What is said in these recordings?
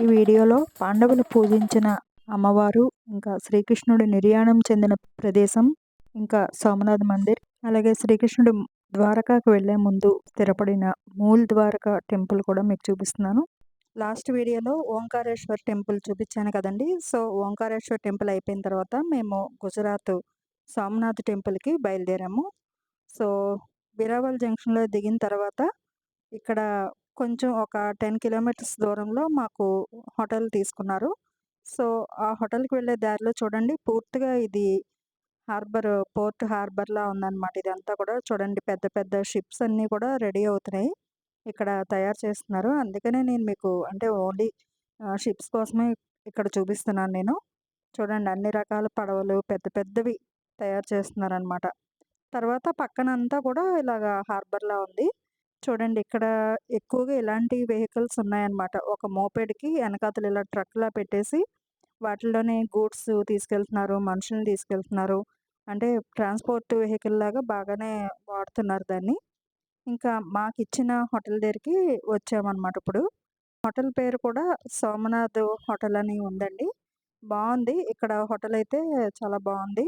ఈ వీడియోలో పాండవులు పూజించిన అమ్మవారు ఇంకా శ్రీకృష్ణుడు నిర్యాణం చెందిన ప్రదేశం ఇంకా సోమనాథ్ మందిర్ అలాగే శ్రీకృష్ణుడు ద్వారకాకు వెళ్ళే ముందు స్థిరపడిన మూల్ ద్వారకా టెంపుల్ కూడా మీకు చూపిస్తున్నాను. లాస్ట్ వీడియోలో ఓంకారేశ్వర్ టెంపుల్ చూపించాను కదండి. సో ఓంకారేశ్వర్ టెంపుల్ అయిపోయిన తర్వాత మేము గుజరాత్ సోమనాథ్ టెంపుల్కి బయలుదేరాము. సో బిరావల్ జంక్షన్లో దిగిన తర్వాత ఇక్కడ కొంచెం ఒక టెన్ కిలోమీటర్స్ దూరంలో మాకు హోటల్ తీసుకున్నారు. సో ఆ హోటల్కి వెళ్ళే దారిలో చూడండి పూర్తిగా ఇది హార్బర్ పోర్ట్ హార్బర్లా ఉందన్నమాట. ఇదంతా కూడా చూడండి పెద్ద పెద్ద షిప్స్ అన్నీ కూడా రెడీ అవుతున్నాయి. ఇక్కడ తయారు చేస్తున్నారు. అందుకనే నేను మీకు అంటే ఓన్లీ షిప్స్ కోసమే ఇక్కడ చూపిస్తున్నాను నేను. చూడండి అన్ని రకాల పడవలు పెద్ద పెద్దవి తయారు చేస్తున్నారు అనమాట తర్వాత పక్కన అంతా కూడా ఇలాగ హార్బర్లా ఉంది. చూడండి ఇక్కడ ఎక్కువగా ఇలాంటి వెహికల్స్ ఉన్నాయన్నమాట. ఒక మోపెడ్కి వెనకాతలు ఇలా ట్రక్లా పెట్టేసి వాటిల్లోనే గూడ్స్ తీసుకెళ్తున్నారు మనుషుల్ని తీసుకెళ్తున్నారు. అంటే ట్రాన్స్పోర్ట్ వెహికల్ లాగా బాగానే వాడుతున్నారు దాన్ని. ఇంకా మాకు ఇచ్చిన హోటల్ దగ్గరికి వచ్చామన్నమాట ఇప్పుడు. హోటల్ పేరు కూడా సోమనాథ్ హోటల్ అని ఉందండి. బాగుంది. ఇక్కడ హోటల్ అయితే చాలా బాగుంది.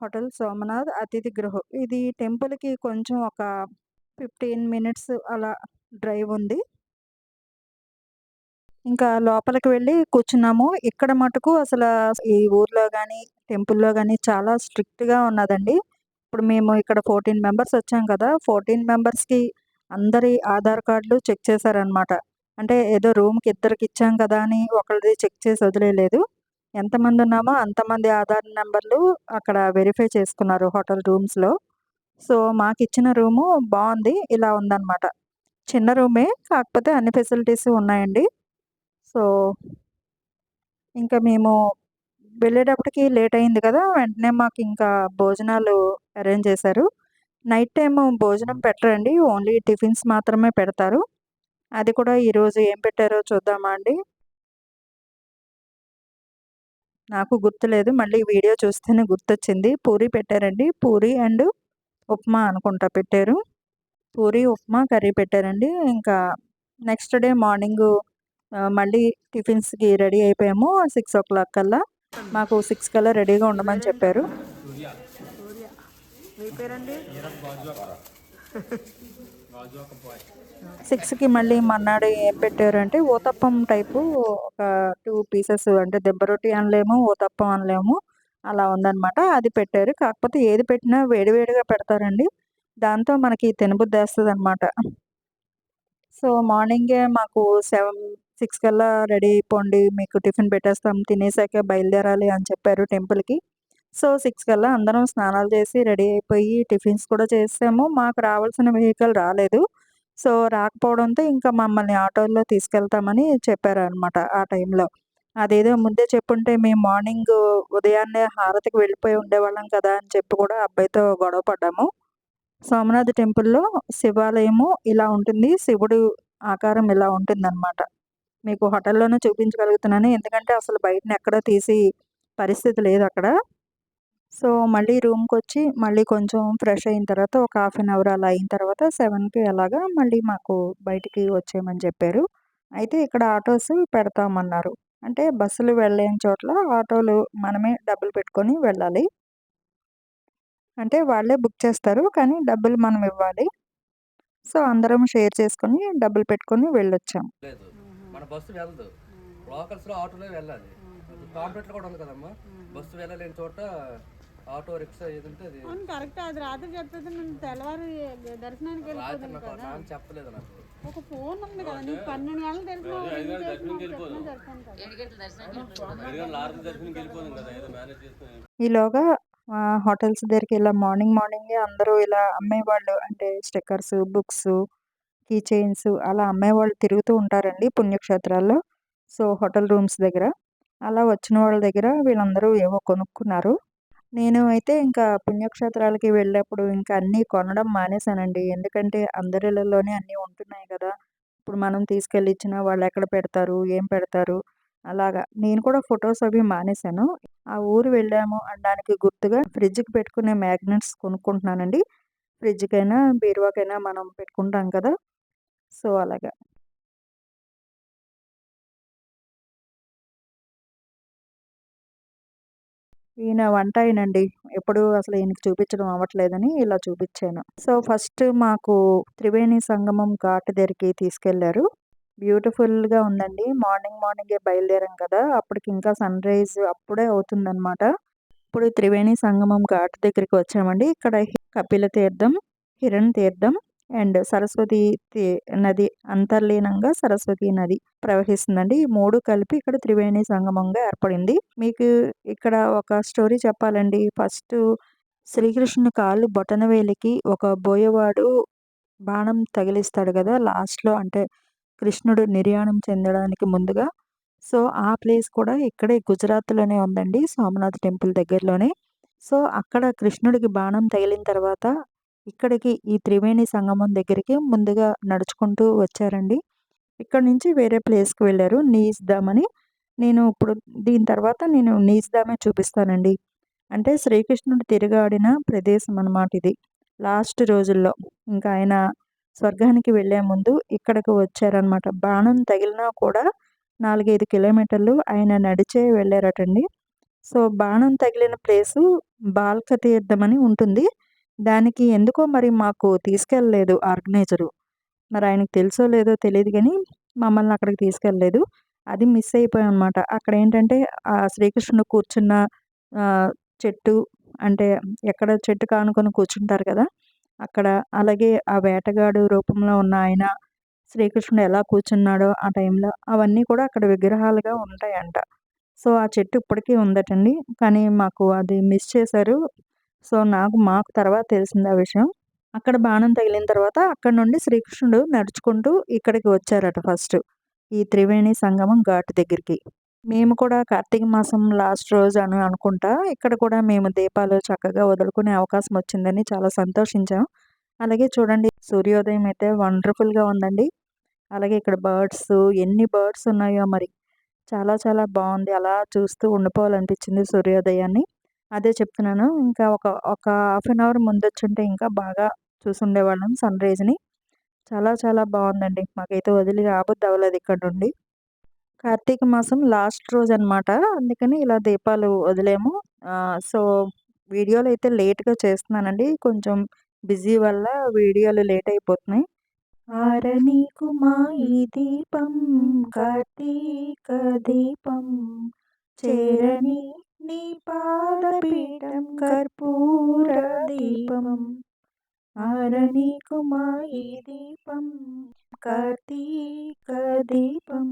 హోటల్ సోమనాథ్ అతిథి గృహం. ఇది టెంపుల్కి కొంచెం ఒక ఫిఫ్టీన్ మినిట్స్ అలా డ్రైవ్ ఉంది. ఇంకా లోపలికి వెళ్ళి కూర్చున్నాము. ఇక్కడ మటుకు అసలు ఈ ఊర్లో కానీ టెంపుల్లో కానీ చాలా స్ట్రిక్ట్గా ఉన్నదండి. ఇప్పుడు మేము ఇక్కడ ఫోర్టీన్ మెంబర్స్ వచ్చాం కదా ఫోర్టీన్ మెంబర్స్కి అందరి ఆధార్ కార్డులు చెక్ చేశారనమాట అంటే ఏదో రూమ్కి ఇద్దరికి ఇచ్చాం కదా అని ఒకరిది చెక్ చేసి వదిలేదు ఎంతమంది ఉన్నామో అంతమంది ఆధార్ నెంబర్లు అక్కడ వెరిఫై చేసుకున్నారు హోటల్ రూమ్స్లో. సో మాకు ఇచ్చిన రూము బాగుంది ఇలా ఉందన్నమాట. చిన్న రూమే కాకపోతే అన్ని ఫెసిలిటీస్ ఉన్నాయండి. సో ఇంకా మేము వెళ్ళేటప్పటికి లేట్ అయింది కదా వెంటనే మాకు ఇంకా భోజనాలు అరేంజ్ చేశారు. నైట్ టైం భోజనం పెట్టరండి. ఓన్లీ టిఫిన్స్ మాత్రమే పెడతారు. అది కూడా ఈరోజు ఏం పెట్టారో చూద్దామా అండి. నాకు గుర్తులేదు. మళ్ళీ వీడియో చూస్తేనే గుర్తొచ్చింది. పూరి పెట్టారండి. పూరి అండ్ ఉప్మా అనుకుంటా పెట్టారు. పూరి ఉప్మా కర్రీ పెట్టారండి. ఇంకా నెక్స్ట్ డే మార్నింగ్ మళ్ళీ టిఫిన్స్కి రెడీ అయిపోయాము సిక్స్ ఓ క్లాక్ కల్లా. మాకు సిక్స్ కల్లా రెడీగా ఉండమని చెప్పారు. సిక్స్కి మళ్ళీ మన్నాడు ఏం పెట్టారంటే ఊతప్పం టైపు ఒక టూ పీసెస్ అంటే దెబ్బ రొట్టి అనలేము ఊతప్పం అనలేము. అలా ఉందన్నమాట. అది పెట్టారు. కాకపోతే ఏది పెట్టినా వేడివేడిగా పెడతారండి. దాంతో మనకి తినబుద్ధి వేస్తుంది అనమాట సో మార్నింగే మాకు సెవెన్ సిక్స్ కల్లా రెడీ అయిపోండి. మీకు టిఫిన్ పెట్టేస్తాం. తినేసాక బయలుదేరాలి అని చెప్పారు టెంపుల్కి. సో సిక్స్ కల్లా అందరం స్నానాలు చేసి రెడీ అయిపోయి టిఫిన్స్ కూడా చేసాము. మాకు రావాల్సిన వెహికల్ రాలేదు. సో రాకపోవడంతో ఇంకా మమ్మల్ని ఆటోలో తీసుకెళ్తామని చెప్పారు అనమాట ఆ టైంలో. అదేదో ముందే చెప్పుంటే మేము మార్నింగ్ ఉదయాన్నే హారతికి వెళ్ళిపోయి ఉండేవాళ్ళం కదా అని చెప్పి కూడా అబ్బాయితో గొడవ పడ్డాము. సోమనాథ్ టెంపుల్లో శివాలయము ఇలా ఉంటుంది శివుడు ఆకారం ఇలా ఉంటుంది అనమాట మీకు హోటల్లోనే చూపించగలుగుతున్నాను ఎందుకంటే అసలు బయటని ఎక్కడ తీసి పరిస్థితి లేదు అక్కడ. సో మళ్ళీ రూమ్కి వచ్చి మళ్ళీ కొంచెం ఫ్రెష్ అయిన తర్వాత ఒక హాఫ్ అన్ అవర్ అలా అయిన తర్వాత సెవెన్కి అలాగా మళ్ళీ మాకు బయటికి వచ్చేయమని చెప్పారు. అయితే ఇక్కడ ఆటోస్ పెడతామన్నారు. అంటే బస్సులు వెళ్ళలేని చోట్ల ఆటోలు మనమే డబ్బులు పెట్టుకొని వెళ్ళాలి. అంటే వాళ్ళే బుక్ చేస్తారు కానీ డబ్బులు మనం ఇవ్వాలి. సో అందరం షేర్ చేసుకొని డబ్బులు పెట్టుకొని వెళ్ళొచ్చాం. మన బస్సు వెళ్ళదు. లోకల్స్లో ఆటోలో వెళ్ళాలి. కాంప్లెట్ కూడా ఉంది కదమ్మా. బస్సు వెళ్ళలేని చోట ఆటో రిక్షా ఏదంటే అది అవును కరెక్ట్ అది రాత్రి నేను తెల్లవారు దర్శనానికి నాకు కదా చెప్పలేదు నాకు. ఒక ఫోన్ ఉంది కదా నీకు పన్నెండు గంటలు తెలిసిన ఈలోగా హోటల్స్ దగ్గరికి ఇలా మార్నింగ్ మార్నింగే అందరూ ఇలా అమ్మేవాళ్ళు అంటే స్టిక్కర్స్ బుక్స్ కీ చైన్స్ అలా అమ్మేవాళ్ళు తిరుగుతూ ఉంటారండి పుణ్యక్షేత్రాల్లో. సో హోటల్ రూమ్స్ దగ్గర. అలా వచ్చిన వాళ్ళ దగ్గర వీళ్ళందరూ ఏవో కొనుక్కున్నారు. నేను అయితే ఇంకా పుణ్యక్షేత్రాలకి వెళ్ళినప్పుడు ఇంకా అన్నీ కొనడం మానేశానండి. ఎందుకంటే అందరిలోనే అన్నీ ఉంటున్నాయి కదా. ఇప్పుడు మనం తీసుకెళ్ళి ఇచ్చిన వాళ్ళు ఎక్కడ పెడతారు? ఏం పెడతారు? అలాగా. నేను కూడా ఫొటోస్ అవి మానేశాను. ఆ ఊరు వెళ్ళాము అనడానికి గుర్తుగా ఫ్రిడ్జ్కి పెట్టుకునే మ్యాగ్నెట్స్ కొనుక్కుంటున్నానండి. ఫ్రిడ్జ్కైనా బీరువాకైనా మనం పెట్టుకుంటాం కదా. సో అలాగా. ఈయన వంట అయినండి. ఎప్పుడు అసలు ఈయనకి చూపించడం అవ్వట్లేదని ఇలా చూపించాను. సో ఫస్ట్ మాకు త్రివేణి సంగమం ఘాట్ దగ్గరికి తీసుకెళ్ళారు. బ్యూటిఫుల్గా ఉందండి. మార్నింగ్ మార్నింగే బయలుదేరాం కదా! అప్పటికి ఇంకా సన్ రైజ్ అప్పుడే అవుతుందన్నమాట. ఇప్పుడు త్రివేణి సంగమం ఘాట్ దగ్గరికి వచ్చామండి. ఇక్కడ కపిల తీర్థం హిరణ్ తీర్థం అండ్ సరస్వతి నది అంతర్లీనంగా సరస్వతి నది ప్రవహిస్తుందండి. ఈ మూడు కలిపి ఇక్కడ త్రివేణి సంగమంగా ఏర్పడింది. మీకు ఇక్కడ ఒక స్టోరీ చెప్పాలండి. ఫస్ట్ శ్రీకృష్ణుని కాళ్ళు బొటనవేలికి ఒక బోయవాడు బాణం తగిలిస్తాడు కదా లాస్ట్లో అంటే కృష్ణుడు నిర్యాణం చెందడానికి ముందుగా. సో ఆ ప్లేస్ కూడా ఇక్కడే గుజరాత్లోనే ఉందండి సోమనాథ్ టెంపుల్ దగ్గరలోనే. సో అక్కడ కృష్ణుడికి బాణం తగిలిన తర్వాత ఇక్కడికి ఈ త్రివేణి సంగమం దగ్గరికి ముందుగా నడుచుకుంటూ వచ్చారండి. ఇక్కడ నుంచి వేరే ప్లేస్కి వెళ్ళారు. నీస్ నేను ఇప్పుడు దీని తర్వాత నేను నీస్ చూపిస్తానండి. అంటే శ్రీకృష్ణుడు తిరగాడిన ప్రదేశం అన్నమాట ఇది. లాస్ట్ రోజుల్లో ఇంకా ఆయన స్వర్గానికి వెళ్ళే ముందు ఇక్కడికి వచ్చారనమాట బాణం తగిలినా కూడా నాలుగైదు కిలోమీటర్లు ఆయన నడిచే వెళ్ళారటండి. సో బాణం తగిలిన ప్లేసు బాల్క తీర్థం అని ఉంటుంది. దానికి ఎందుకో మరి మాకు తీసుకెళ్ళలేదు ఆర్గనైజరు. మరి ఆయనకు తెలుసో లేదో తెలియదు కానీ మమ్మల్ని అక్కడికి తీసుకెళ్ళలేదు. అది మిస్ అయిపోయాం అనమాట అక్కడ ఏంటంటే ఆ శ్రీకృష్ణుడు కూర్చున్న చెట్టు అంటే ఎక్కడ చెట్టు కానుకొని కూర్చుంటారు కదా అక్కడ అలాగే ఆ వేటగాడు రూపంలో ఉన్న ఆయన శ్రీకృష్ణుడు ఎలా కూర్చున్నాడో ఆ టైంలో అవన్నీ కూడా అక్కడ విగ్రహాలుగా ఉంటాయంట. సో ఆ చెట్టు ఇప్పటికీ ఉందటండి. కానీ మాకు అది మిస్ చేశారు. సో నాకు మాకు తర్వాత తెలిసింది ఆ విషయం. అక్కడ బాణం తగిలిన తర్వాత అక్కడ నుండి శ్రీకృష్ణుడు నడుచుకుంటూ ఇక్కడికి వచ్చారట ఫస్ట్ ఈ త్రివేణి సంగమం ఘాట్ దగ్గరికి. మేము కూడా కార్తీక మాసం లాస్ట్ రోజు అని అనుకుంటా ఇక్కడ కూడా మేము దీపాలు చక్కగా వదులుకునే అవకాశం వచ్చిందని చాలా సంతోషించాం. అలాగే చూడండి సూర్యోదయం అయితే వండర్ఫుల్గా ఉందండి. అలాగే ఇక్కడ బర్డ్స్ ఎన్ని బర్డ్స్ ఉన్నాయో మరి. చాలా చాలా బాగుంది. అలా చూస్తూ ఉండిపోవాలనిపించింది సూర్యోదయాన్ని. అదే చెప్తున్నాను. ఇంకా ఒక ఒక హాఫ్ అన్ అవర్ ముందు వచ్చుంటే ఇంకా బాగా చూసుండేవాళ్ళం సన్ రైజ్ని. చాలా చాలా బాగుందండి మాకైతే వదిలి రాబోద్ది అవ్వలేదు ఇక్కడ నుండి కార్తీక మాసం లాస్ట్ రోజు అనమాట అందుకని ఇలా దీపాలు వదిలేము. సో వీడియోలు అయితే లేట్గా చేస్తున్నానండి. కొంచెం బిజీ వల్ల వీడియోలు లేట్ అయిపోతున్నాయి ఆరణి కుమాయి దీపం కార్తీక దీపం చేరణి నీ పాదపీఠం కర్పూర దీపం ఆరనీకు మా దీపం కార్తీక దీపం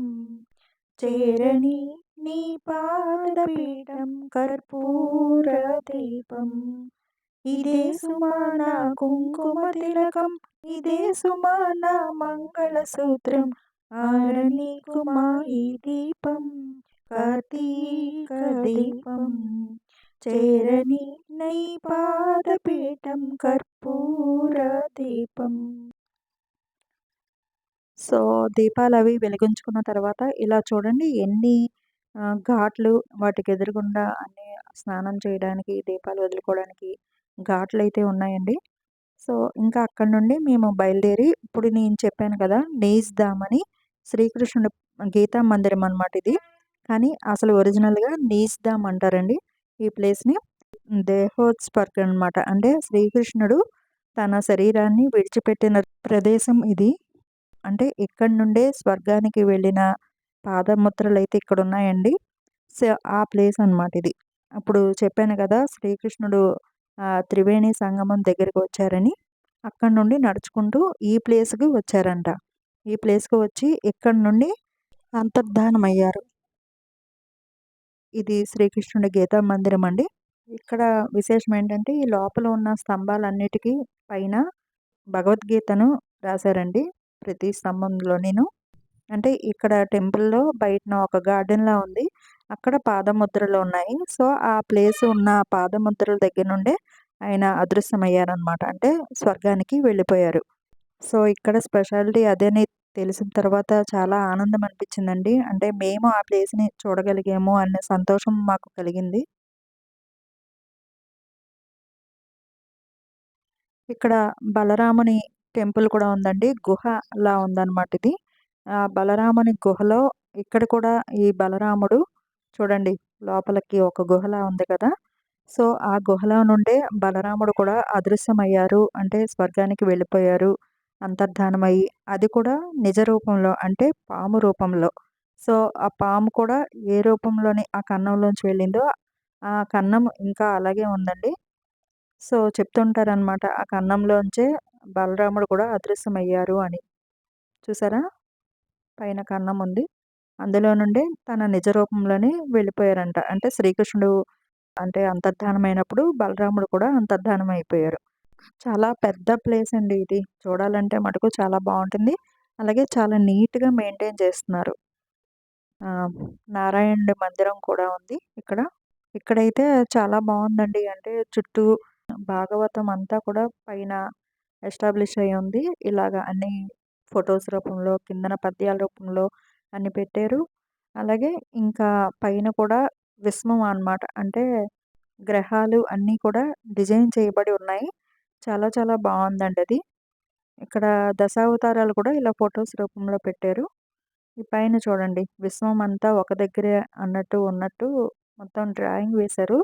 చేరణి నీ పాదపీఠం కర్పూర దీపం. ఇదే సుమాన కుంకుమ తిలకం ఇదే సుమాన మంగళ సూత్రం ఆరని కుమా దీపం. దీపం చేరని నై పాదపీఠం కర్పూర దీపం. సో దీపాలు అవి వెలిగించుకున్న తర్వాత ఇలా చూడండి ఎన్ని ఘాట్లు వాటికి ఎదురుగుండా అన్ని స్నానం చేయడానికి దీపాలు వదులుకోవడానికి ఘాట్లు అయితే ఉన్నాయండి. సో ఇంకా అక్కడ నుండి మేము బయలుదేరి ఇప్పుడు నేను చెప్పాను కదా నేజ్ శ్రీకృష్ణుడు గీతా మందిరం అనమాట ఇది. కానీ అసలు ఒరిజినల్గా నీజ్దామ్ అంటారండి ఈ ప్లేస్ని దేహోత్స్పర్క్ అన్నమాట అంటే శ్రీకృష్ణుడు తన శరీరాన్ని విడిచిపెట్టిన ప్రదేశం ఇది. అంటే ఇక్కడ నుండే స్వర్గానికి వెళ్ళిన పాదముద్రలు అయితే ఇక్కడ ఉన్నాయండి సో ఆ ప్లేస్ అనమాట ఇది. అప్పుడు చెప్పాను కదా శ్రీకృష్ణుడు త్రివేణి సంగమం దగ్గరికి వచ్చారని. అక్కడ నుండి నడుచుకుంటూ ఈ ప్లేస్కి వచ్చారంట. ఈ ప్లేస్కి వచ్చి ఇక్కడ నుండి అంతర్ధానం అయ్యారు ఇది శ్రీకృష్ణుడి గీతా మందిరం అండి. ఇక్కడ విశేషం ఏంటంటే ఈ లోపల ఉన్న స్తంభాలన్నిటికీ పైన భగవద్గీతను రాశారండి ప్రతి స్తంభంలో నేను. అంటే ఇక్కడ టెంపుల్లో బయటన ఒక గార్డెన్ లా ఉంది. అక్కడ పాదముద్రలు ఉన్నాయి. సో ఆ ప్లేస్ ఉన్న పాదముద్రల దగ్గర నుండే ఆయన అదృశ్యమయ్యారనమాట అంటే స్వర్గానికి వెళ్ళిపోయారు. సో ఇక్కడ స్పెషాలిటీ అదేని తెలిసిన తర్వాత చాలా ఆనందం అనిపించిందండి. అంటే మేము ఆ ప్లేస్ని చూడగలిగాము అనే సంతోషం మాకు కలిగింది. ఇక్కడ బలరాముని టెంపుల్ కూడా ఉందండి. గుహలా ఉందన్నమాట ఇది. ఆ బలరాముని గుహలో ఇక్కడ కూడా ఈ బలరాముడు చూడండి లోపలికి ఒక గుహలా ఉంది కదా. సో ఆ గుహలో నుండే బలరాముడు కూడా అదృశ్యమయ్యారు. అంటే స్వర్గానికి వెళ్ళిపోయారు. అంతర్ధానమయ్యి అది కూడా నిజ రూపంలో అంటే పాము రూపంలో. సో ఆ పాము కూడా ఏ రూపంలోని ఆ కన్నంలోంచి వెళ్ళిందో ఆ కన్నం ఇంకా అలాగే ఉందండి. సో చెప్తుంటారనమాట ఆ కన్నంలోంచే బలరాముడు కూడా అదృశ్యమయ్యారు అని. చూసారా? పైన కన్నం ఉంది. అందులో నుండి తన నిజ రూపంలోనే వెళ్ళిపోయారంట. అంటే శ్రీకృష్ణుడు అంటే అంతర్ధానమైనప్పుడు బలరాముడు కూడా అంతర్ధానం అయిపోయారు చాలా పెద్ద ప్లేస్ అండి ఇది. చూడాలంటే మటుకు చాలా బాగుంటుంది. అలాగే చాలా నీట్గా మెయింటైన్ చేస్తున్నారు. నారాయణుడి మందిరం కూడా ఉంది ఇక్కడ. ఇక్కడైతే చాలా బాగుందండి. అంటే చుట్టూ భాగవతం అంతా కూడా పైన ఎస్టాబ్లిష్ అయి ఉంది. ఇలాగ అన్ని ఫొటోస్ రూపంలో కిందన పద్యాల రూపంలో అన్ని పెట్టారు. అలాగే ఇంకా పైన కూడా విస్మం అన్నమాట. అంటే గ్రహాలు అన్నీ కూడా డిజైన్ చేయబడి ఉన్నాయి. చాలా చాలా బాగుందండి అది. ఇక్కడ దశావతారాలు కూడా ఇలా ఫొటోస్ రూపంలో పెట్టారు. ఈ పైన చూడండి విశ్వం అంతా ఒక దగ్గరే అన్నట్టు ఉన్నట్టు మొత్తం డ్రాయింగ్ వేశారు.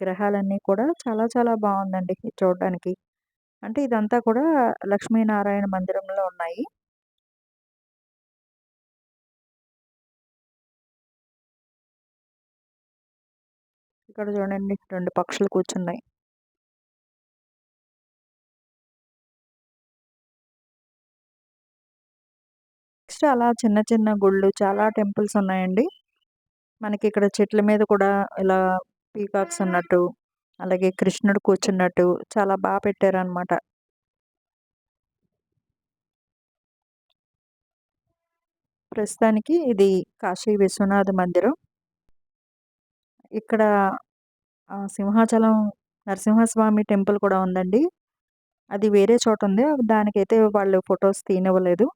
గ్రహాలన్నీ కూడా చాలా చాలా బాగుందండి చూడడానికి. అంటే ఇదంతా కూడా లక్ష్మీనారాయణ మందిరంలో ఉన్నాయి. ఇక్కడ చూడండి రెండు పక్షులు కూర్చున్నాయి. నెక్స్ట్ అలా చిన్న చిన్న గుళ్ళు చాలా టెంపుల్స్ ఉన్నాయండి. మనకి ఇక్కడ చెట్ల మీద కూడా ఇలా పీకాక్స్ ఉన్నట్టు అలాగే కృష్ణుడు కూర్చున్నట్టు చాలా బాగా పెట్టారనమాట ప్రస్తుతానికి ఇది కాశీ విశ్వనాథ మందిరం. ఇక్కడ ఆ, సింహాచలం నరసింహస్వామి టెంపుల్ కూడా ఉందండి. అది వేరే చోట ఉంది. దానికైతే వాళ్ళు ఫొటోస్ తీనివ్వలేదు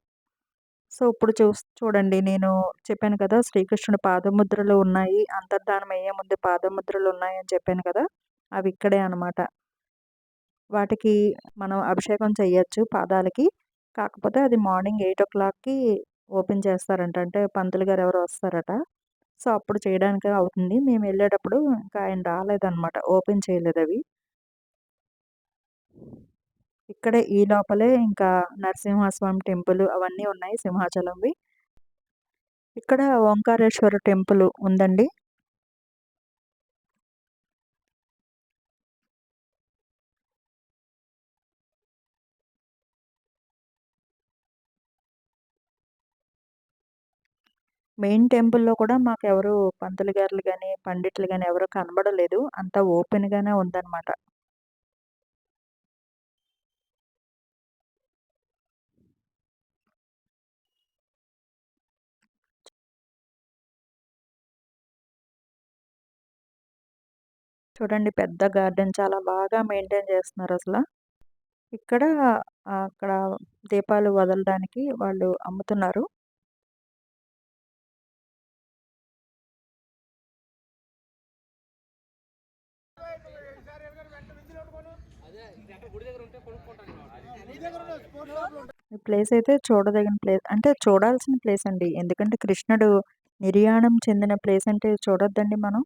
సో ఇప్పుడు చూ చూడండి నేను చెప్పాను కదా శ్రీకృష్ణుడి పాదముద్రలు ఉన్నాయి అంతర్ధానం అయ్యే ముందు పాదముద్రలు ఉన్నాయి అని చెప్పాను కదా అవి ఇక్కడే అన్నమాట. వాటికి మనం అభిషేకం చేయొచ్చు పాదాలకి కాకపోతే అది మార్నింగ్ ఎయిట్ ఓ క్లాక్కి ఓపెన్ చేస్తారంట అంటే పంతులు గారు ఎవరు వస్తారట. సో అప్పుడు చేయడానికి అవుతుంది. మేము వెళ్ళేటప్పుడు ఇంకా ఆయన రాలేదన్నమాట ఓపెన్ చేయలేదు అవి. ఇక్కడే ఈ లోపలే ఇంకా నరసింహస్వామి టెంపుల్ అవన్నీ ఉన్నాయి సింహాచలంవి. ఇక్కడ ఓంకారేశ్వర టెంపుల్ ఉందండి. మెయిన్ టెంపుల్లో కూడా మాకు ఎవరు పంతులు గారులు కానీ పండిట్లు కానీ ఎవరు కనబడలేదు. అంతా ఓపెన్గానే ఉందన్నమాట. చూడండి పెద్ద గార్డెన్ చాలా బాగా మెయింటైన్ చేస్తున్నారు అసలు. ఇక్కడ అక్కడ దీపాలు వదలడానికి వాళ్ళు అమ్ముతున్నారు. ఈ ప్లేస్ అయితే చూడదగిన ప్లేస్ అంటే చూడాల్సిన ప్లేస్ అండి. ఎందుకంటే కృష్ణుడు నిర్యాణం చెందిన ప్లేస్ అంటే చూడొద్దండి మనం.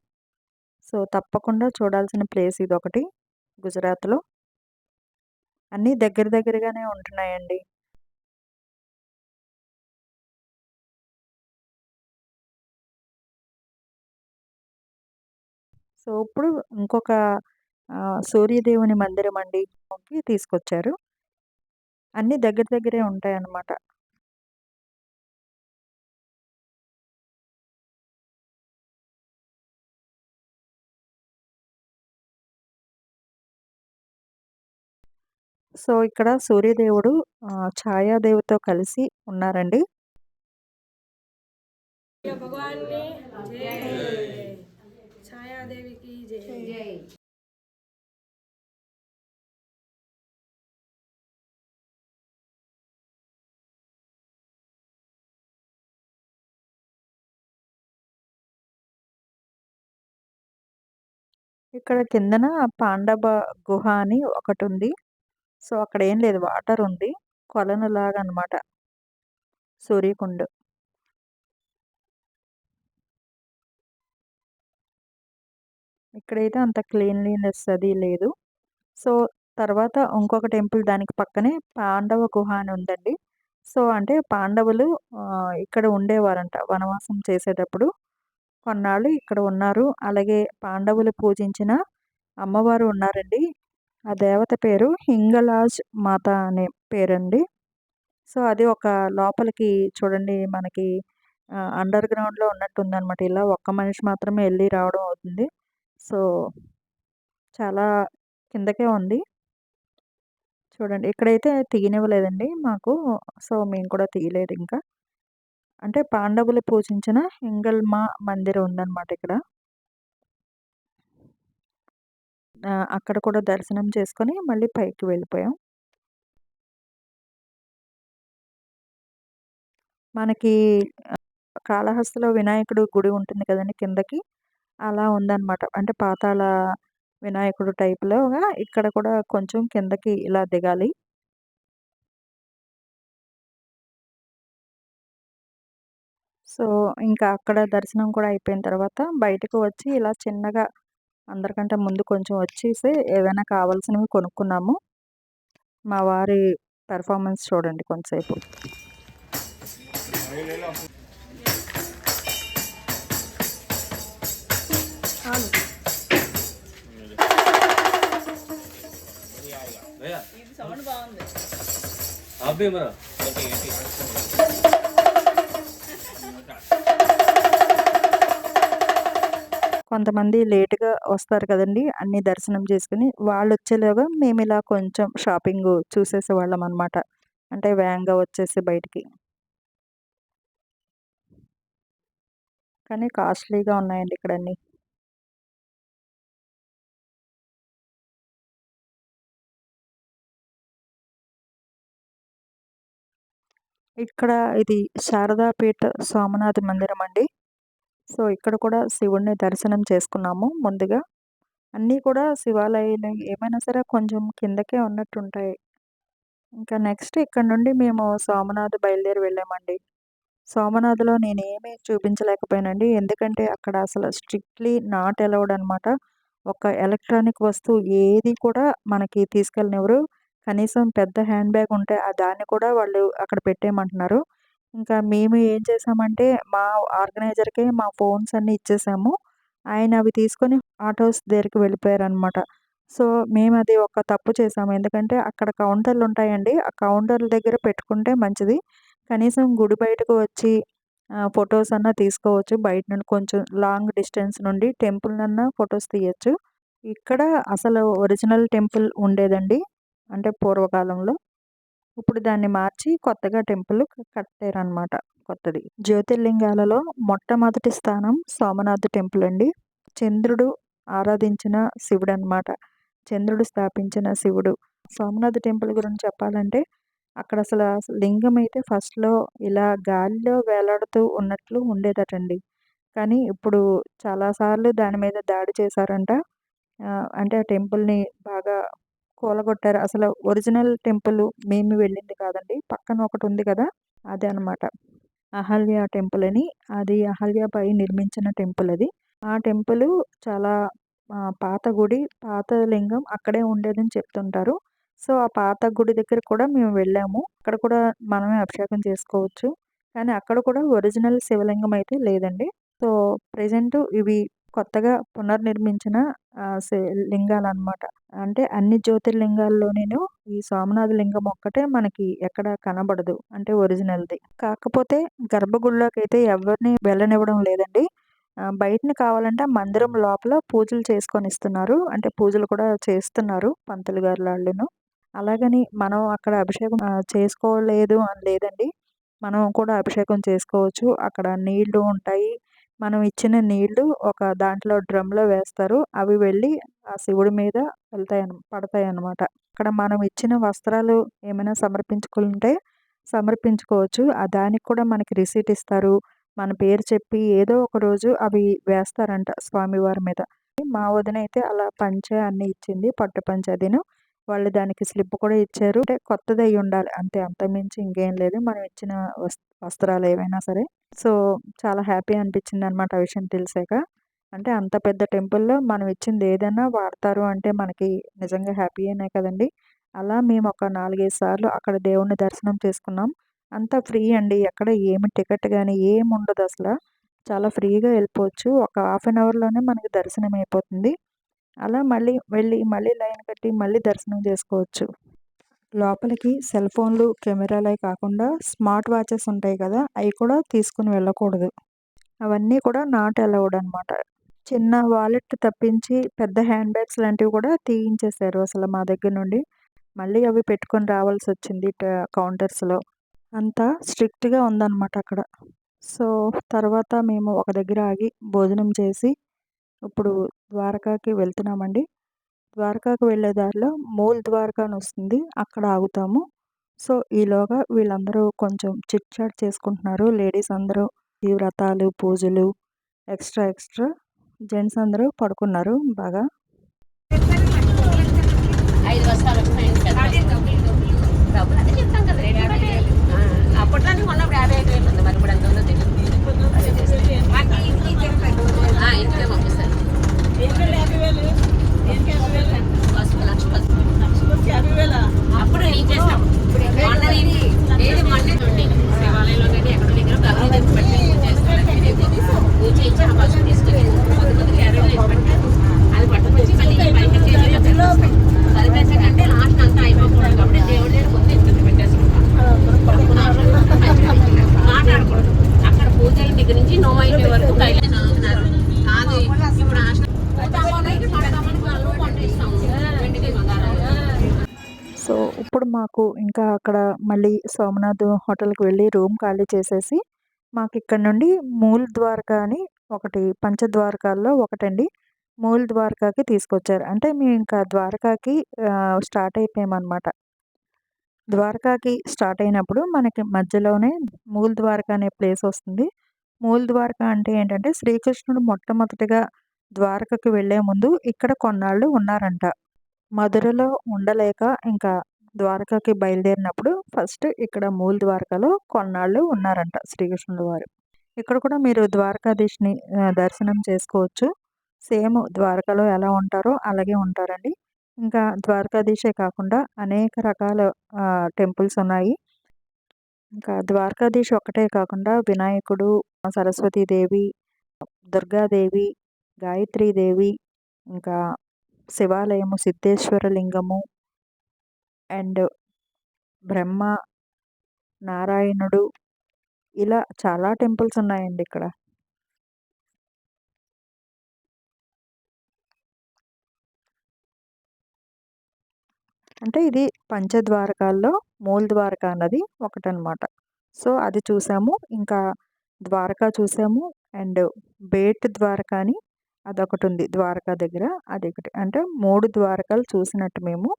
సో తప్పకుండా చూడాల్సిన ప్లేస్ ఇది ఒకటి గుజరాత్లో. అన్నీ దగ్గర దగ్గరగానే ఉంటున్నాయండి. సో ఇప్పుడు ఇంకొక సూర్యదేవుని మందిరం అండి తీసుకొచ్చారు. అన్నీ దగ్గర దగ్గరే ఉంటాయి అన్నమాట సో ఇక్కడ సూర్యదేవుడు ఛాయాదేవితో కలిసి ఉన్నారండి. ఇక్కడ కిందన పాండవ గుహ అని ఒకటి ఉంది సో అక్కడ ఏం లేదు. వాటర్ ఉంది. కొలను లాగా అనమాట సూర్యకుండ ఇక్కడైతే అంత క్లీన్లీనెస్ అది లేదు. సో తర్వాత ఇంకొక టెంపుల్ దానికి పక్కనే పాండవ గుహ అని ఉందండి. సో అంటే పాండవులు ఇక్కడ ఉండేవారంట వనవాసం చేసేటప్పుడు. కొన్నాళ్ళు ఇక్కడ ఉన్నారు. అలాగే పాండవులు పూజించిన అమ్మవారు ఉన్నారండి. ఆ దేవత పేరు హింగలాజ్ మాత అనే పేరండి. సో అది ఒక లోపలికి చూడండి మనకి అండర్ గ్రౌండ్లో ఉన్నట్టు ఉందన్నమాట ఇలా ఒక్క మనిషి మాత్రమే వెళ్ళి రావడం అవుతుంది. సో చాలా కిందకే ఉంది. చూడండి ఇక్కడైతే తీయనివ్వలేదండి మాకు. సో మేము కూడా తీయలేదు ఇంకా. అంటే పాండవులు పూజించిన హింగల్మా మందిరం ఉందన్నమాట ఇక్కడ ఆ, అక్కడ కూడా దర్శనం చేసుకొని మళ్ళీ పైకి వెళ్ళిపోయాం. మనకి కాళహస్తిలో వినాయకుడు గుడి ఉంటుంది కదండి కిందకి. అలా ఉందన్నమాట. అంటే పాతాళ వినాయకుడు టైప్లోగా ఇక్కడ కూడా కొంచెం కిందకి ఇలా దిగాలి. సో ఇంకా అక్కడ దర్శనం కూడా అయిపోయిన తర్వాత బయటకు వచ్చి ఇలా చిన్నగా అందరికంటే ముందు కొంచెం వచ్చేసి ఏదైనా కావాల్సినవి కొనుక్కున్నాము. మా వారి పెర్ఫార్మెన్స్ చూడండి కొంతసేపు. అబ్బే మరా. కొంతమంది లేటుగా వస్తారు కదండి అన్ని దర్శనం చేసుకుని వాళ్ళు వచ్చేలాగా మేము ఇలా కొంచెం షాపింగ్ చూసేసే వాళ్ళం అనమాట అంటే వేగంగా వచ్చేసి బయటికి. కానీ కాస్ట్లీగా ఉన్నాయండి ఇక్కడ అన్నీ ఇక్కడ ఇది శారదాపీఠ సోమనాథ మందిరం అండి సో ఇక్కడ కూడా శివుడిని దర్శనం చేసుకున్నాము ముందుగా. అన్నీ కూడా శివాలయాలు ఏమైనా సరే కొంచెం కిందకే ఉన్నట్టు ఉంటాయి ఇంకా నెక్స్ట్ ఇక్కడ నుండి మేము సోమనాథ్ బయలుదేరి వెళ్ళామండి. సోమనాథ్లో నేను ఏమీ చూపించలేకపోయానండి. ఎందుకంటే అక్కడ అసలు స్ట్రిక్ట్లీ నాట్ అలౌడ్ అనమాట. ఒక ఎలక్ట్రానిక్ వస్తువు ఏది కూడా మనకి తీసుకెళ్ళనివ్వరు. కనీసం పెద్ద హ్యాండ్ బ్యాగ్ ఉంటే ఆ దాన్ని కూడా వాళ్ళు అక్కడ పెట్టేయమంటున్నారు. ఇంకా మేము ఏం చేసామంటే మా ఆర్గనైజర్కే మా ఫోన్స్ అన్నీ ఇచ్చేసాము. ఆయన అవి తీసుకొని ఆటోస్ దగ్గరికి వెళ్ళిపోయారనమాట సో మేము అది ఒక తప్పు చేసాము. ఎందుకంటే అక్కడ కౌంటర్లు ఉంటాయండి. ఆ కౌంటర్ల దగ్గర పెట్టుకుంటే మంచిది. కనీసం గుడి బయటకు వచ్చి ఫొటోస్ అన్నా తీసుకోవచ్చు. బయట నుండి కొంచెం లాంగ్ డిస్టెన్స్ నుండి టెంపుల్ అన్నా ఫొటోస్ తీయచ్చు. ఇక్కడ అసలు ఒరిజినల్ టెంపుల్ ఉండేదండి. అంటే పూర్వకాలంలో. ఇప్పుడు దాన్ని మార్చి కొత్తగా టెంపుల్ కట్టారనమాట కొత్తది. జ్యోతిర్లింగాలలో మొట్టమొదటి స్థానం సోమనాథ్ టెంపుల్ అండి. చంద్రుడు ఆరాధించిన శివుడు అనమాట చంద్రుడు స్థాపించిన శివుడు. సోమనాథ్ టెంపుల్ గురించి చెప్పాలంటే అక్కడ అసలు లింగం అయితే ఫస్ట్లో ఇలా గాలిలో వేలాడుతూ ఉన్నట్లు ఉండేదటండి. కానీ ఇప్పుడు చాలాసార్లు దాని మీద దాడి చేశారంట. అంటే ఆ టెంపుల్ని బాగా కూలగొట్టారు. అసలు ఒరిజినల్ టెంపుల్ మేము వెళ్ళింది కాదండి. పక్కన ఒకటి ఉంది కదా అదే అనమాట అహల్య టెంపుల్ అని. అది అహల్యపై నిర్మించిన టెంపుల్ అది. ఆ టెంపుల్ చాలా పాత గుడి పాత లింగం అక్కడే ఉండేదని చెప్తుంటారు. సో ఆ పాత గుడి దగ్గర కూడా మేము వెళ్ళాము. అక్కడ కూడా మనమే అభిషేకం చేసుకోవచ్చు. కానీ అక్కడ కూడా ఒరిజినల్ శివలింగం అయితే లేదండి. సో ప్రజెంట్ ఇవి కొత్తగా పునర్నిర్మించిన లింగాలు అనమాట అంటే అన్ని జ్యోతిర్లింగాల్లో నేను ఈ సోమనాథ లింగం ఒక్కటే మనకి ఎక్కడ కనబడదు అంటే ఒరిజినల్ది. కాకపోతే గర్భగుడిలోకి అయితే ఎవరిని వెళ్ళనివ్వడం లేదండి. బయటని కావాలంటే మందిరం లోపల పూజలు చేసుకొని ఇస్తున్నారు అంటే పూజలు కూడా చేస్తున్నారు పంతులు గారు వాళ్ళను అలాగని మనం అక్కడ అభిషేకం చేసుకోలేదు అని లేదండి. మనం కూడా అభిషేకం చేసుకోవచ్చు. అక్కడ నీళ్ళు ఉంటాయి. మనం ఇచ్చిన నీళ్ళు ఒక దాంట్లో డ్రమ్లో వేస్తారు. అవి వెళ్ళి ఆ శివుడి మీద వెళ్తాయి పడతాయి అన్నమాట. అక్కడ మనం ఇచ్చిన వస్త్రాలు ఏమైనా సమర్పించుకుంటే సమర్పించుకోవచ్చు. ఆ దానికి కూడా మనకి రిసీట్ ఇస్తారు. మన పేరు చెప్పి ఏదో ఒక రోజు అవి వేస్తారంట స్వామివారి మీద. మా వదిన అయితే అలా పంచ అన్ని ఇచ్చింది. పట్టు పంచ అదిను. వాళ్ళు దానికి స్లిప్ కూడా ఇచ్చారు. అంటే కొత్తది అయి ఉండాలి. అంతే అంతమించి ఇంకేం లేదు. మనం ఇచ్చిన వస్త్రాలు ఏవైనా సరే. సో చాలా హ్యాపీ అనిపించింది అనమాట ఆ విషయం తెలిసాక. అంటే అంత పెద్ద టెంపుల్లో మనం ఇచ్చింది ఏదైనా వాడతారు అంటే మనకి నిజంగా హ్యాపీయేనే కదండి. అలా మేము ఒక నాలుగైదు సార్లు అక్కడ దేవుణ్ణి దర్శనం చేసుకున్నాం. అంతా ఫ్రీ అండి. ఎక్కడ ఏమి టికెట్ కానీ ఏమి ఉండదు అసలు. చాలా ఫ్రీగా వెళ్ళిపోవచ్చు. ఒక హాఫ్ అన్ అవర్లోనే మనకి దర్శనం అయిపోతుంది అలా మళ్ళీ వెళ్ళి మళ్ళీ లైన్ కట్టి మళ్ళీ దర్శనం చేసుకోవచ్చు. లోపలికి సెల్ ఫోన్లు కెమెరాలే కాకుండా స్మార్ట్ వాచెస్ ఉంటాయి కదా అవి కూడా తీసుకుని వెళ్ళకూడదు. అవన్నీ కూడా నాట్ అలౌడ్ అనమాట చిన్న వాలెట్ తప్పించి పెద్ద హ్యాండ్ బ్యాగ్స్ లాంటివి కూడా తీయించేశారు అసలు మా దగ్గర నుండి. మళ్ళీ అవి పెట్టుకొని రావాల్సి వచ్చింది కౌంటర్స్లో. అంతా స్ట్రిక్ట్గా ఉందన్నమాట అక్కడ. సో తర్వాత మేము ఒక దగ్గర ఆగి భోజనం చేసి ఇప్పుడు ద్వారకాకి వెళ్తున్నామండి. ద్వారకాకి వెళ్ళే దారిలో మూల్ ద్వారకా అని వస్తుంది. అక్కడ ఆగుతాము. సో ఈలోగా వీళ్ళందరూ కొంచెం చిట్ చాట్ చేసుకుంటున్నారు. లేడీస్ అందరూ ఈ వ్రతాలు పూజలు ఎక్స్ట్రా ఎక్స్ట్రా జెంట్స్ అందరూ పడుకున్నారు బాగా. ఐదు యాభై ఉన్నప్పుడు ఐదు వేలు ఉంది. మరి ఇప్పుడు ఎంత ఉందో తెలియదు. అదే చేస్తాం. అప్పుడు ఏం చేస్తాం మొన్న ఇది శివాలయంలో కానీ దగ్గర గల్లి పెట్టి పూజ చేస్తారు పూజ ఆ పసుపు తీసుకొని కొద్ది వేసి అది పట్టుకొచ్చి మళ్ళీ లాస్ట్ అంతా అయిపోకూడదు కాబట్టి దేవుడి దగ్గర ముందు ఇంత పెట్టేసుకుంటాం మాట్లాడకూడదు. అక్కడ పూజల దగ్గర నుంచి నో అయిపోయే వరకు కైలాసం అవుతున్నారు కాదు ఇప్పుడు ఆశ్రమం సో ఇప్పుడు మాకు ఇంకా అక్కడ మళ్ళీ సోమనాథ్ హోటల్కి వెళ్ళి రూమ్ ఖాళీ చేసేసి మాకు ఇక్కడ నుండి మూల్ ద్వారకా అని ఒకటి పంచద్వారకాల్లో ఒకటండి మూల్ ద్వారకాకి తీసుకొచ్చారు. అంటే మేము ఇంకా ద్వారకాకి స్టార్ట్ అయిపోయామన్నమాట. ద్వారకాకి స్టార్ట్ అయినప్పుడు మనకి మధ్యలోనే మూల్ ద్వారకా అనే ప్లేస్ వస్తుంది. మూల్ ద్వారకా అంటే ఏంటంటే శ్రీకృష్ణుడు మొట్టమొదటిగా ద్వారకకు వెళ్ళే ముందు ఇక్కడ కొన్నాళ్ళు ఉన్నారంట. మధురలో ఉండలేక ఇంకా ద్వారకాకి బయలుదేరినప్పుడు ఫస్ట్ ఇక్కడ మూల ద్వారకాలో కొన్నాళ్ళు ఉన్నారంట శ్రీకృష్ణుడు వారు. ఇక్కడ కూడా మీరు ద్వారకాధీష్ని దర్శనం చేసుకోవచ్చు. సేమ్ ద్వారకలో ఎలా ఉంటారో అలాగే ఉంటారండి. ఇంకా ద్వారకాధీశే కాకుండా అనేక రకాల టెంపుల్స్ ఉన్నాయి. ఇంకా ద్వారకాధీశ్ ఒకటే కాకుండా వినాయకుడు సరస్వతీదేవి దుర్గాదేవి గాయత్రీదేవి ఇంకా శివాలయము సిద్ధేశ్వర లింగము అండ్ బ్రహ్మ నారాయణుడు. ఇలా చాలా టెంపుల్స్ ఉన్నాయండి ఇక్కడ. అంటే ఇది పంచద్వారకాల్లో మూల ద్వారక అన్నది ఒకటనమాట. సో అది చూసాము. ఇంకా ద్వారకా చూసాము అండ్ బేట్ ద్వారకాని అదొకటి ఉంది ద్వారకా దగ్గర అది ఒకటి అంటే మూడు ద్వారకాలు చూసినట్టు మేము.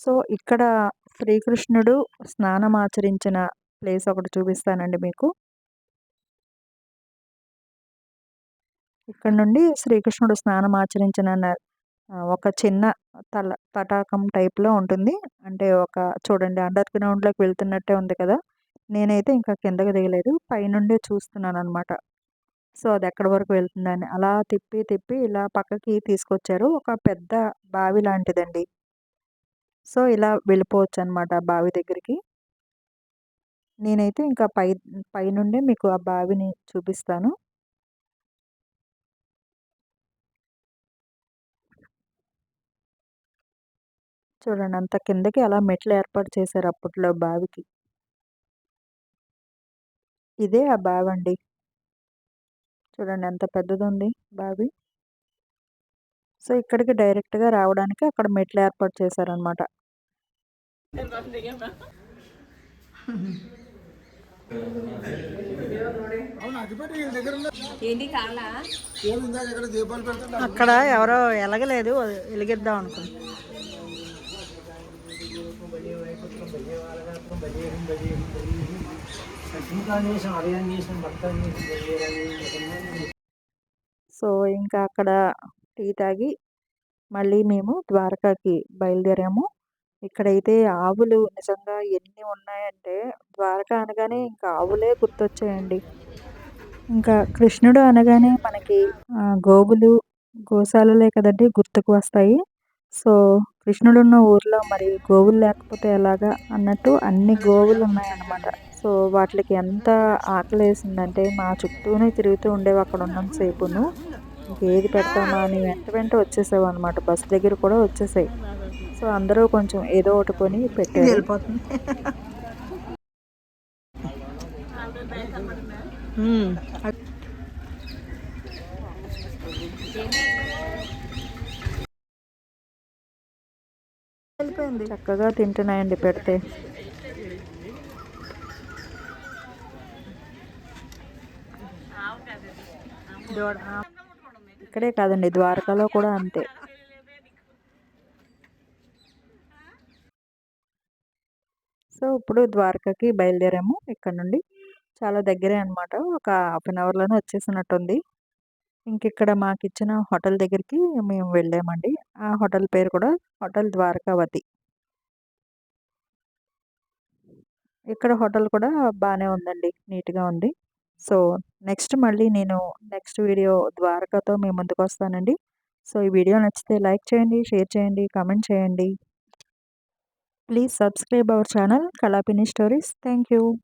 సో ఇక్కడ శ్రీకృష్ణుడు స్నానం ఆచరించిన ప్లేస్ ఒకటి చూపిస్తానండి మీకు. ఇక్కడ నుండి శ్రీకృష్ణుడు స్నానం ఆచరించిన ఒక చిన్న తల తటాకం టైప్లో ఉంటుంది. అంటే ఒక చూడండి అండర్ గ్రౌండ్లోకి వెళ్తున్నట్టే ఉంది కదా. నేనైతే ఇంకా కిందకి దిగలేదు. పైనుండే చూస్తున్నాను అనమాట సో అది ఎక్కడి వరకు వెళ్తుందని. అలా తిప్పి తిప్పి ఇలా పక్కకి తీసుకొచ్చారు. ఒక పెద్ద బావి లాంటిదండి. సో ఇలా వెళ్ళిపోవచ్చు అనమాట ఆ బావి దగ్గరికి. నేనైతే ఇంకా పై పైనుండే మీకు ఆ బావిని చూపిస్తాను. చూడండి అంత కిందకి అలా మెట్లు ఏర్పాటు చేశారు అప్పట్లో బావికి. ఇదే ఆ బావి అండి చూడండి ఎంత పెద్దది ఉంది బావి. సో ఇక్కడికి డైరెక్ట్గా రావడానికి అక్కడ మెట్లు ఏర్పాటు చేశారనమాట. అక్కడ ఎవరో ఎలగలేదు వెలిగిద్దాం అనుకో. సో ఇంకా అక్కడ టీ తాగి మళ్ళీ మేము ద్వారకాకి బయలుదేరాము. ఇక్కడైతే ఆవులు నిజంగా ఎన్ని ఉన్నాయంటే ద్వారక అనగానే ఇంకా ఆవులే గుర్తొచ్చాయండి. ఇంకా కృష్ణుడు అనగానే మనకి గోవులు గోశాలలే కదండి గుర్తుకు వస్తాయి. సో కృష్ణుడు ఉన్న ఊర్లో మరి గోవులు లేకపోతే ఎలాగా అన్నట్టు అన్ని గోవులు ఉన్నాయన్నమాట. సో వాటికి ఎంత ఆకలి వేసిందంటే మా చుట్టూనే తిరుగుతూ ఉండేవి అక్కడ ఉన్నంతసేపును ఇంకేది పెడతామా అని వెంట వెంట వచ్చేసావు అనమాట బస్ దగ్గర కూడా వచ్చేసాయి. సో అందరూ కొంచెం ఏదో ఒకటి కొని పెట్టారు. వెళ్ళిపోతుంది. వెళ్ళిపోయింది. చక్కగా తింటున్నాయండి పెడితే. ఇక్కడే కాదండి ద్వారకాలో కూడా అంతే. సో ఇప్పుడు ద్వారకకి బయలుదేరాము ఇక్కడ నుండి. చాలా దగ్గరే అనమాట ఒక హాఫ్ అన్ అవర్లోనే వచ్చేసినట్టుంది. ఇంక ఇక్కడ మాకు ఇచ్చిన హోటల్ దగ్గరికి మేము వెళ్ళామండి. ఆ హోటల్ పేరు కూడా హోటల్ ద్వారకావతి. ఇక్కడ హోటల్ కూడా బాగానే ఉందండి. నీట్గా ఉంది. సో నెక్స్ట్ మళ్ళీ నేను నెక్స్ట్ వీడియో ద్వారకాతో మీ ముందుకు వస్తానండి. సో ఈ వీడియో నచ్చితే లైక్ చేయండి షేర్ చేయండి కామెంట్ చేయండి. Please subscribe our channel Kalapini Stories. Thank you.